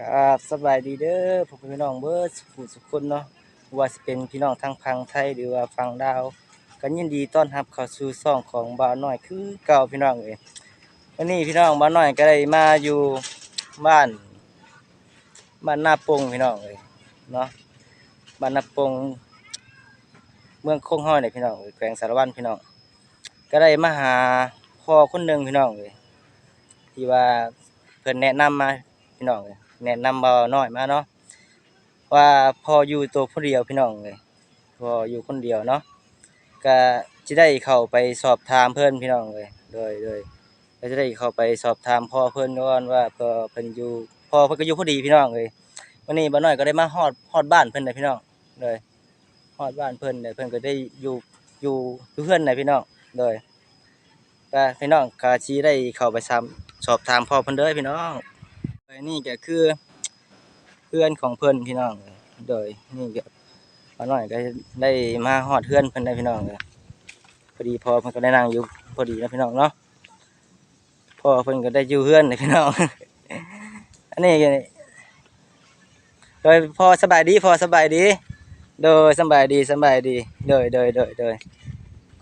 ครับสบายดีเด้อผมเป็นพี่น้องเบิร์ดสุขสุคนเนาะว่าสิเป็นพี่น้องทางพังไทยหรือว่าฟังดาวกันยินดีต้อนรับเข้าสู่ซ่องของบ่าวน้อยคือเก่าพี่น้องเอ้ยวันนี้พี่น้องบ่าวน้อยก็ได้มาอยู่บ้านบ้านนาปงพี่น้องเอ้ยเนาะบ้านนาปงเมืองโค้งห้อยเนี่ยพี่น้องแขวงสารวันพี่น้องก็ได้มาหาพ่อคนหนึ่งพี่น้องเอ้ยที่ว่าเพิ่อนแนะนำมาพี่น้องเลย แนะนำเบาน้อยมาเนาะว่าพออยู่ตัวผู้เดียวพี่น้องเลยพออยู่คนเดียวเนาะก็จะได้เข้าไปสอบถามเพื่อนพี่น้องเลยโดยโดยก็จะได้เข้าไปสอบถามพ่อเพื่อนก่อนว่าพอเพิ่นอยู่พ่อเพิ่นก็อยู่พอดีพี่น้องเลยวันนี้บ่น้อยก็ได้มาฮอดฮอดบ้านเพิ่นเลยพี่น้องเลยฮอดบ้านเพิ่นเลยเพิ่นก็ได้อยู่อยู่อยู่เพื่อนเลยพี่น้องโดยก็พี่น้องก็สิได้เข้าไปซ้ำสอบถามพ่อเพิ่นเด้อพี่น้อง นี่ก็คือ เพื่อนของเพื่อนพี่น้องเลยโดยนี่ก็ป้าน้อยก็ได้มาฮอดเพื่อนเพิ่อนได้พี่น้องเลยพอดีพอเพิ่อนก็ได้นั่งอยู่พอดีนะพี่น้องเนาะพอเพิ่อนก็ได้อยู่เพื่อนเลยพี่น้อง อันนี้ก็โดยพอสบายดีพอสบายดี โดยสบายดีสบายดี โดยโดยโดยโดย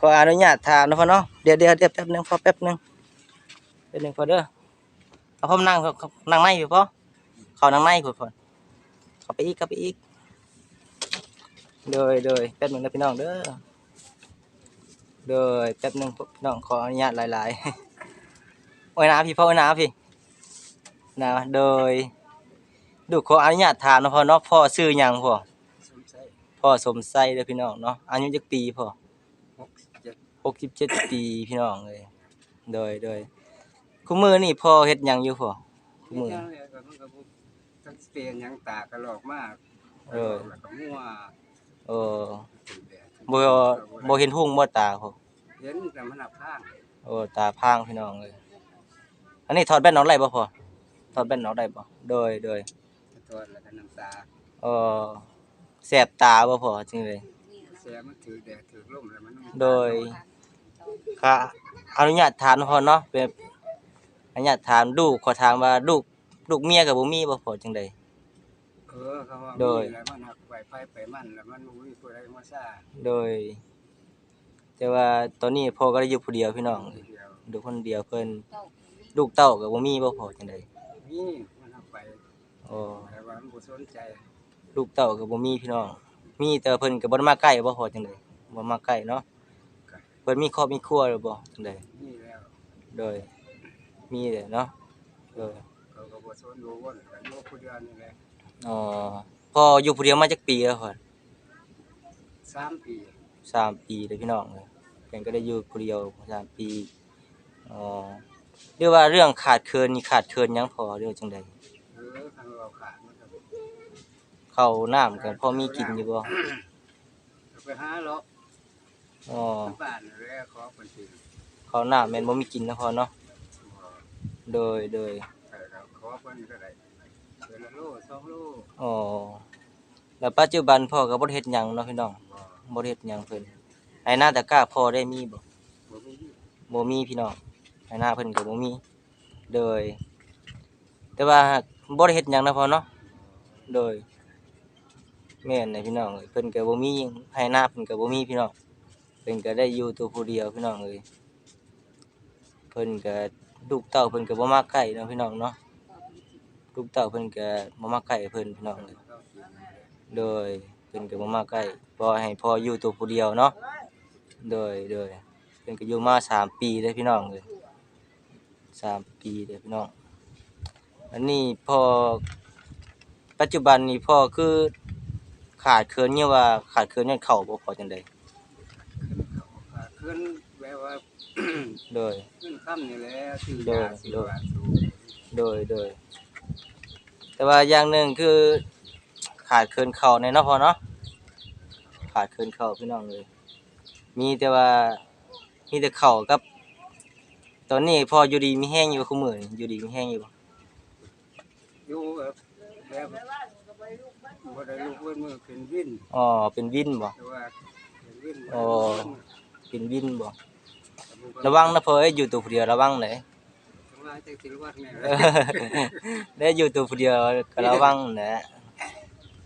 ขออนุญาตถามนะพ่อเนาะเดี๋ยวเดี๋ยวเดี๋ยวแป๊บหนึงพอแป๊บหนึงแป๊บหนึงพอเด้อ เอาผมนั่งครับนั่งในอยู่ปะเขานั่งในผุดผลเขาไปอีกเขาไปอีกเดยเดยแป๊บหนึงนะพี่น้องเด้อเดยแป๊บหนึงพี่น้องขออนุญาตหลายๆโอ้ยนะพี่พ่อโอ้ยนะพี่นะโดยดูขออนุญาตถามนะพ่อเนาะพ่อซื้อหยังพ่อสมใส่พ่อสมไส้เด้อพี่น้องเนาะอายุจักปีพ่อหกเจ็ดหกสิบเจ็ดปีพี่น้องเลยโดยโดย คู่มือนี่พ่อเฮ็ดหยังอยู่พ่อคู่มือยังเลยก็มันก็บ่ทั้งเปลี่ยนหยังตากระหลอกมากเออ แล้วก็มั่วเออถึงแดดบ่บ่เห็นหุ่งบ่ตาพ่อเห็นแต่มันหับข้างโอ้ตาพางพี่น้องเลยอันนี้ถอดแว่นออกได้บ่พ่อถอดแว่นออกได้บ่โดยโดยตัวแล้วก็น้ำตาเออแสบตาบ่พ่อจริงเลยเสียมันถือแดดถือลมแล้วมันโดย ค่ะอนุญาตถามนะพ่อเนาะเป็น อนุญาตถามลูกขอถามว่าลูกลูกเมียกับบ่มีบ่พ่อจังได๋เออเขาว่าโดยมีแล้วมันหักไปไปไปมันแล้วมันบ่มีผู้ใดมาซ่าโดย แต่ว่าตอนนี้พ่อก็ได้อยู่ผู้เดียวพี่น้องเดียวดูคนเดียวเพิ่นลูกเต้าก็บ่มีบ่พ่อจังได๋นี่มันหักไปโอ้แต่ว่ามันบ่สนใจ ลูกเต้าก็บ่มีพี่น้อง มีแต่เพิ่นก็บ่ได้มาใกล้บ่พ่อจังได๋บ่มาใกล้เนาะเพิ่นมีครอบมีครัวหรือบ่จังได๋นี่แล้วโดย มีแหละเนาะโดยเขาก็บ่สนรู้วนก็อยู่ผู้เดียวนี่แหละอ๋อพ่ออยู่ผู้เดียวมาจักปีแล้วพ่อสามปีสามปีเลยพี่น้องเลยเพิ่นก็ได้อยู่ผู้เดียวสามปีอ๋อเรียกว่าเรื่องขาดเคินนี่ขาดเคินหยังพอเรื่องจังได๋เออทางเราขาดมันก็ข้าวน้ำก็พอมีกินอยู่บ่ไปหาเลาะอ๋อ ที่บ้านแล้วขอเพิ่นสิ ข้าวน้ำแม่นบ่มีกินนะพ่อเนาะ โดยโดยแต่เราขอเพิ่นก็ได้เดือนละโลสองโลอ๋อแล้วปัจจุบันพ่อก็บ่ได้เฮ็ดหยังเนาะพี่น้องบ่บ่ได้เฮ็ดหยังเพิ่นไอ้หน้าตะกร้าพ่อได้มีบ่บ่มีบ่มีพี่น้องไอ้หน้าเพิ่นก็บ่มีโดย แต่ว่าบ่ได้เฮ็ดหยังนะพ่อเนาะโดยแม่นเลยพี่น้องเอ้ยเพิ่นก็บ่มีหยังให้หน้าเพิ่นก็บ่มีพี่น้องเพิ่นก็ได้อยู่ตัวผู้เดียวพี่น้องเอ้ยเพิ่นก็ ลูกเต้าเพิ่นก็บ่มาใกล้เนาะพี่น้องเนาะลูกเต้าเพิ่นก็บ่มาใกล้เพิ่นพี่น้องเอ้ยโดยเพิ่นก็บ่มาใกล้บ่ให้พ่ออยู่ตัวผู้เดียวเนาะโดยโดยเพิ่นก็อยู่มาสามปีเด้พี่น้องเอ้ยสามปีเด้พี่น้อง อันนี้พ่อปัจจุบันนี้พ่อคือขาดเคินเนี่ยว่าขาดเคินเนี่ยเข้าบ่พอจังได๋ขึ้นเขาขาขึ้น ว่าโดย ขึ้นค่ำนี่แหละซื้อโดยายซื้อโดยบาทสูงโดยโดย แต่ว่าอย่างหนึ่งคือขาดเคินเข้าในเนาะพ่อเนาะขาดเคินเข้าพี่น้องเลย มีแต่ว่ามีแต่เข้ากับ ตอนนี้พ่ออยู่ดีมีแห้งอยู่คุมื้อนี่อยู่ดีมีแห้งอยู่บ่อยู่แบบแบบบ่ได้ลูกเว้นมือเป็นวินอ๋อเป็นวินบ่แต่ว่าเป็นวินอ๋อเป็นวินบ่ ระวังนะพ่อเอ้ยอยู่ตัวผู้เดียวระวังเลยข้างล่างว่าจักสิรวดแม่นเออได้อยู่ตัวผู้เดียวก็ระวังนะ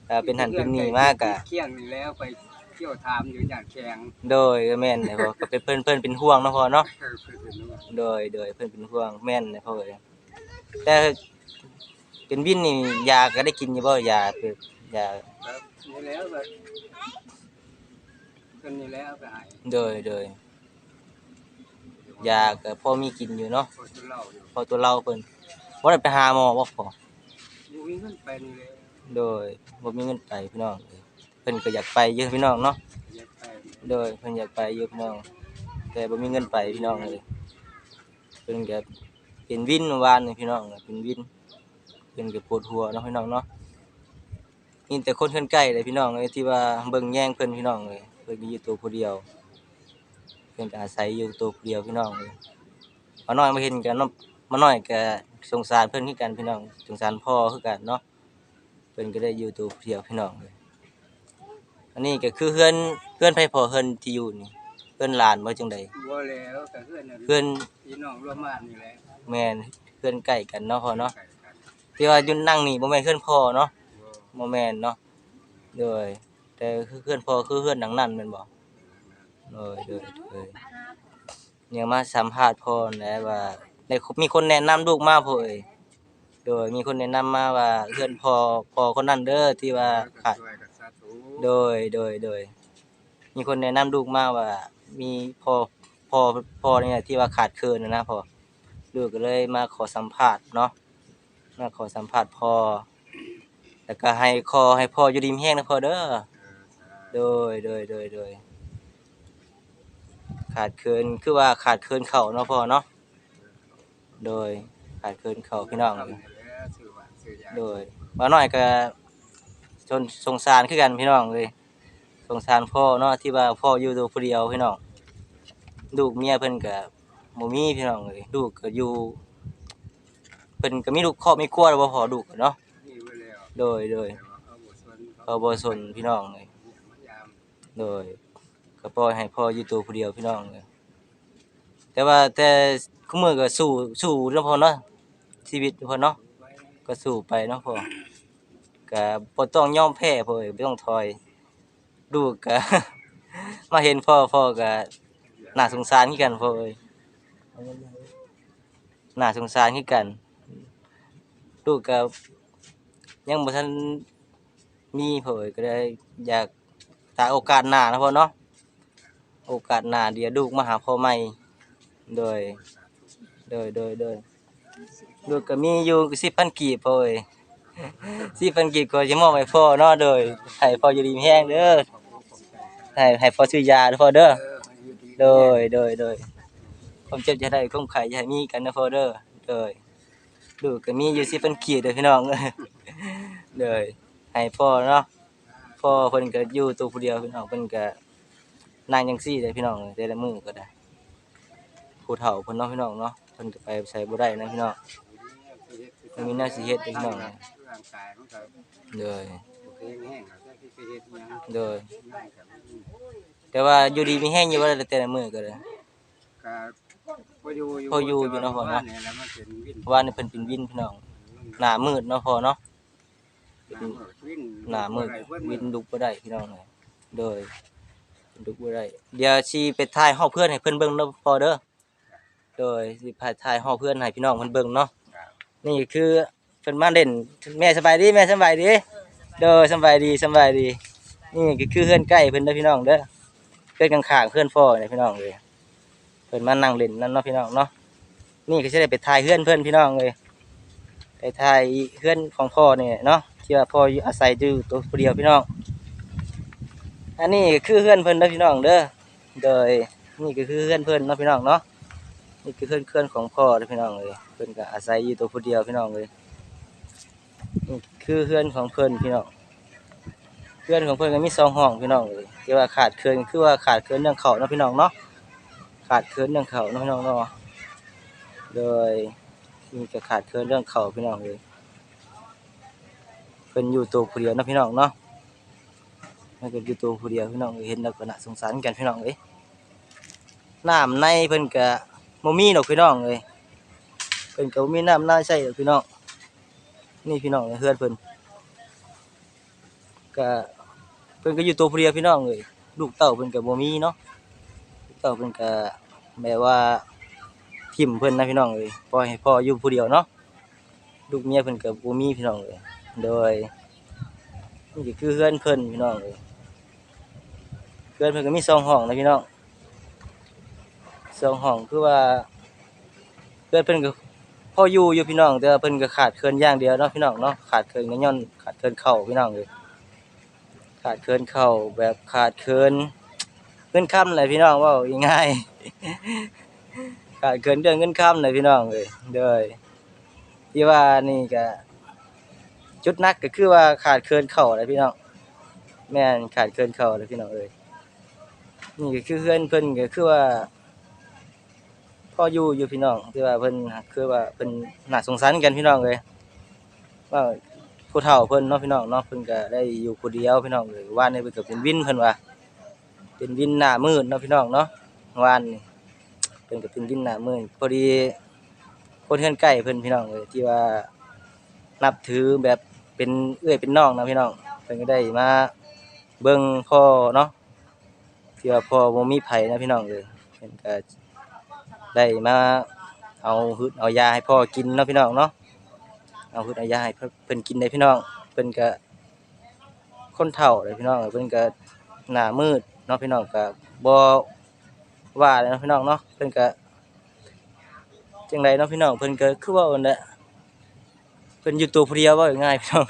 ถ้าเป็นหันเป็นนี่มากกะเที่ยงนี่แล้วไปเที่ยวถามอยู่อย่างแข็งโดยก็แม่นเลยพ่อก็เป็นเพิ่นเพิ่นเป็นห่วงเนาะพ่อเนาะเออเพิ่นเป็นว่าโดยโดยเพิ่นเป็นห่วงแม่นเลยพ่อเอ้ยแต่เป็นวินนี่ยาก็ได้กินอยู่บ่ยาเป็นยาครับนี่แล้วก็เพิ่นนี่แล้วก็ให้โดยโดย ยาก็พอมีกินอยู่เนาะพอสิเล่าอยู่พอตัวเราเพิ่นบ่ได้ไปหาหมอบ่พ่อบ่มีเงินไปนี่แหละโดยบ่มีเงินไปพี่น้องเอ้ยเพิ่นก็อยากไปเยอะพี่น้องเนาะอยากไปโดยเพิ่นอยากไปเยอะพี่น้อง แต่บ่มีเงินไปพี่น้องเลยเพิ่นก็เป็นวินเมื่อวานนี่พี่น้องเป็นวินเพิ่นก็ปวดหัวเนาะพี่น้องเนาะมีแต่คนเพิ่นใกล้เลยพี่น้องเลยที่ว่าเบิ่งแย่งเพิ่นพี่น้องเลยเพิ่นก็อยู่ตัวผู้เดียวเพิ่นก็อาศัยอยู่ตัวผู้เดียวพี่น้องเลยมาน้อยมาเห็นกันเนาะมาน้อยก็สงสารเพิ่นคือกันพี่น้องสงสารพ่อคือกันเนาะเพิ่นก็ได้อยู่ตัวผู้เดียวพี่น้องเลยอันนี้ก็คือเพื่อนเพื่อนไผพอเพื่อนที่อยู่นี่เพื่อนหลานบ่จังไดบ่แล้วก็เพื่อนน่ะเพื่อนพี่น้องร่วมบ้านนี่แหละแม่นเพื่อนใกล้กันเนาะพ่อเนาะใกล้กันที่ว่าอยู่นั่งนี่บ่แม่นเพื่อนพ่อเนาะบ่บ่แม่นเนาะโดยแต่คือเพื่อนพ่อคือเพื่อนหนังนั่นแม่นบ่ โดยโดยโดยเนี่ยมาสัมภาษณ์พ่อและว่าได้มีคนแนะนำลูกมาพ่อเอ้ยโดยมีคนแนะนำมาว่าเพื่อนพ่อพ่อคนนั้นเด้อที่ว่าขาดโดยโดยโดย มีคนแนะนำลูกมาว่า มีพ่อพ่อพ่อเนี่ยที่ว่าขาดเคินนะนะพ่อลูกก็เลยมาขอสัมภาษณ์เนาะมาขอสัมภาษณ์พ่อแล้วก็ให้คอให้พ่ออยู่ดีมีแห้งนะพ่อเด้อโดยโดยโดยโดย ขาดเคินคือว่าขาดเคินเข่าเนาะพ่อเนาะโดยขาดเคินเข่าพี่น้องทำนี่แหลยโดยบ่าน้อยก็จนสงสารคือกันพี่น้องเลยสงสารพ่อเนาะที่ว่าพ่ออยู่ตัวผู้เดียวพี่น้องลูกเมียเพิ่นก็บ่มีพี่น้องเลยลูกก็อยู่เพิ่นก็มีลูกครอบมีครัวแล้วบ่พอลูกเนาะโดยโดยเขาบ่สนเขาบ่สนพี่น้องเลยโดย ก็ปล่อยให้พ่ออยู่ตัวผู้เดียวพี่น้องเลยแต่ว่าแต่คุมื้อก็สู้สู้เนาะพ่อเนาะชีวิตพ่อเนาะก็สู้ไปเนาะพ่อก็บ่ต้องยอมแพ้พ่อเอ้ยบ่ต้องถอยลูก็มาเห็นพ่อพ่อก็น่าสงสารคือกันพ่อเอ้ยน่าสงสารคือกันลูกก็ยังบ่ทันมีพ่อเอ้ยก็ได้อยากถ้าโอกาสหน้านะพ่อเนาะ โอกาสหน้าเดี๋ยวลูกมาหาพ่อใหม่โดย โดยโดยโดยลูกก็มีอยู่สิบพันกีบพ่อเอ้ยสิบพันกีบก็จะมอบให้พ่อเนาะโดยให้พ่ออยู่ดีมีแห้งเด้อให้ให้พ่อซื้อยาเด้อพ่อเด้อโดยโดยโดยความเจ็บจะได้ความไข้จะให้มีกันนะพ่อเด้อโดยลูกก็มีอยู่สิบพันกีบเด้อพี่น้องโดยให้พ่อเนาะพ่อเพิ่นก็อยู่ตัวผู้เดียวพี่น้องเพิ่นก็ นั่งจังซี่เด้อพี่น้องแต่ละมื้อก็ได้ผู้เฒ่าเพิ่นเนาะพี่น้องเนาะเพิ่นก็ไปใช้บ่ได้นะพี่น้องมันมีแนวสิเฮ็ดเด้อพี่น้องร่างกายมันก็โดยโอเคแห้งแล้วแต่ที่ไปเฮ็ดหยังโดยง่ายกับมันแต่ว่าอยู่ดีมีแห้งอยู่ว่าแต่ละมื้อก็ได้ก็พออยู่อยู่พออยู่อยู่เนาะพ่อเนาะแต่ว่าบ้ยแล้วมันเป็นวินเพราะว่านี่เพิ่นเป็นวินพี่น้องหน้ามืดเนาะพ่อเนาะหน้ามืดวินหน้ามืดอะไรเพิ่นวินลุกบ่ได้พี่น้องเอ้ยโดย ลุกบ่ได้เดี๋ยวสิไปถ่ายห้องเพื่อนให้เพิ่นเบิ่งเนาะพ่อเด้อโดยสิไปถ่ายห้องเพื่อนให้พี่น้องเพิ่นเบิ่งเนาะนี่คือเพิ่นมาเล่นแม่สบายดีแม่สบายดีโดยสบายดีสบายดี นี่ก็คือเพื่อนใกล้เพิ่นเด้อพี่น้องเด้อเพื่อนข้างๆเพื่อนพ่อเนี่ยพี่น้องเลยเพิ่นมานั่งเล่นนั่นเนาะพี่น้องเนาะนี่ก็สิได้ไปถ่ายเพื่อนเพิ่นพี่น้องเลยไปถ่ายเพื่อนของพ่อเนี่ยเนาะที่ว่าพ่ออยู่อาศัยอยู่ตัวผู้เดียวพี่น้อง อันนี้คือเพื่อนเพิ่นเด้อพี่น้องเด้อโดยนี่ก็คือเพื่อนเพิ่นนะพี่น้องเนาะนี่คือเพื่อนเพื่อนของพ่อพี่น้องเลยเพิ่นก็อาศัยอยู่ตัวผู้เดียวพี่น้องเลยนี่คือเพื่อนของเพิ่นพี่น้องเพื่อนของเพื่อนก็มีสองห้องพี่น้องเลยที่ว่าขาดเคินคือว่าขาดเคินเรื่องเขานาะพี่น้องเนาะขาดเคินเรื่องเขานาะพี่น้องเนาะโดยมีก็ขาดเคินเรื่องเขาพี่น้องเลยเพิ่นอยู่ตัวผู้เดียวนะพี่น้องเนาะ มันก็อยู่ตัวผู้เดียวพี่น้องเอ้ยเห็นแล้วก็น่าสงสารกันพี่น้องเอ้ยน้ำในเพิ่นก็บ่มีดอกพี่น้องเอ้ยพิ่นก็บ่มีน้ำน่าใช้ดอกพี่น้องนี่พี่น้องเฮือนเพิ่นก็เพิ่นก็อยู่ตัวผู้เดียวพี่น้องเอ้ยลูกเต้าเพิ่นก็บ่มีเนาะลูกเต้าเพิ่นก็แบบว่าทิ่มเพิ่นนะพี่น้องเอ้ยปล่อยให้พ่ออยู่ผู้เดียวเนาะลูกเมียเพิ่นก็บ่มีพี่น้องเอ้ยโดย นี่คือเฮือนเพิ่นพี่น้องเอ้ยเฮือนเพิ่นก็มีสองห้องนะพี่น้องสองห้องคือว่าเฮือนเพิ่นก็พออยู่อยู่พี่น้องแต่เพิ่นก็ขาดเคินอย่างเดียวเนาะพี่น้องเนาะขาดเคินก็ย้อนขาดเคินเข้าพี่น้องเลยขาดเคินเข้าแบบขาดเคินเงินค้ำเลยพี่น้องว่าง่ายขาดเคินเรื่องเงินค้ำเลยพี่น้องเลยเด้อที่ว่านี่ก็ จุดนักก็คือว่าขาดเคินเข้าเลยพี่น้องแม่นขาดเคินเข้าเลยพี่น้องเอ้ยนี่ก็คือเพื่อนเพิ่นก็คือว่าพ่ออยู่อยู่พี่น้องที่ว่าเพิ่นคือว่าเพิ่นน่าสงสารกันพี่น้องเลยว่าผู้เฒ่าเพิ่นเนาะพี่น้องเนาะเพิ่นก็ได้อยู่ผู้เดียวพี่น้องเลยว่านนี่เพิ่นก็เป็นวินเพิ่นว่าเป็นวินหน้ามืดเนาะพี่น้องเนาะว่านนี่เพิ่นก็เป็นวินหน้ามืดพอดีคนเฮือนใกล้เพิ่นพี่น้องเลยที่ว่า นับถือแบบเป็นเอื้อยเป็นน้องนะพี่น้องเพิ่นก็ได้มาเบิ่งพ่อเนาะที่ว่าพ่อบ่มีไผนะพี่น้องเลยเพิ่นก็ได้มาเอาฮึดเอายาให้พ่อกินเนาะพี่น้องเนาะเอาฮึดเอายาให้เพิ่นเพิ่นกินได้พี่น้องเพิ่นก็คนเฒ่าเลยพี่น้องเพิ่นก็หน้ามืดเนาะพี่น้องก็บ่ว่าเลยเนาะพี่น้องเนาะเพิ่นก็จังไดเนาะพี่น้องเพิ่นก็คือว่าอันน่ะ เพิ่นอยู่ตัวผู้เดียวว่าง่ายพี่น้อง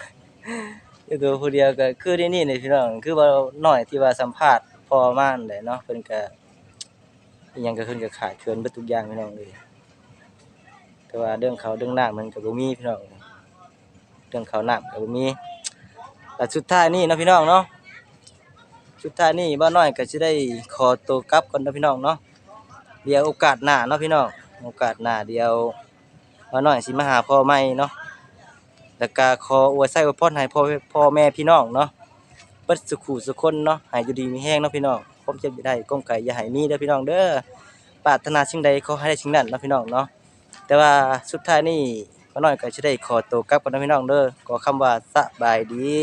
อยู่ตัวผู้เดียวก็คือที่นี่นี่พี่น้องคือว่าหน้อยที่ว่าสัมภาษณ์พอมานั่นแหละเนาะเพิ่นก็อิหยังก็ขึ้นก็ขาดเคินเบิดทุกอย่างพี่น้องเลยแต่ว่าเรื่องเขาเรื่องน้ำมันก็บ่มีพี่น้องเรื่องเขาวน้ำก็บ่มีแต่สุดท้ายนี่นะพี่น้องเนาะสุดท้ายนี่บ้านน้อยก็สิได้ขอตัวกลับก่อนนะพี่น้องเนาะเดี๋ยวโอกาสหน้าเนาะพี่น้องโอกาสหน้าเดียวบ้านน้อยสิมาหาพ่อใหม่เนาะ แล้วก็ขออวยไส้อวยพรให้พ่อพ่อแม่พี่น้องเนาะเปิดสุขูสุขคนเนาะหายอยู่ดีมีแห้งเนาะพี่น้องผมเจ็บได้ก้มไก่อย่าให้มีเด้อพี่น้องเด้อปรารถนาสิ่งใดขอให้ได้สิ่งนั้นเนาะพี่น้องเนาะแต่ว่าสุดท้ายนี่ก็น้อยก็จะได้ขอตัวกลับกันเนาะพี่น้องเด้อขอคำว่าสบายดี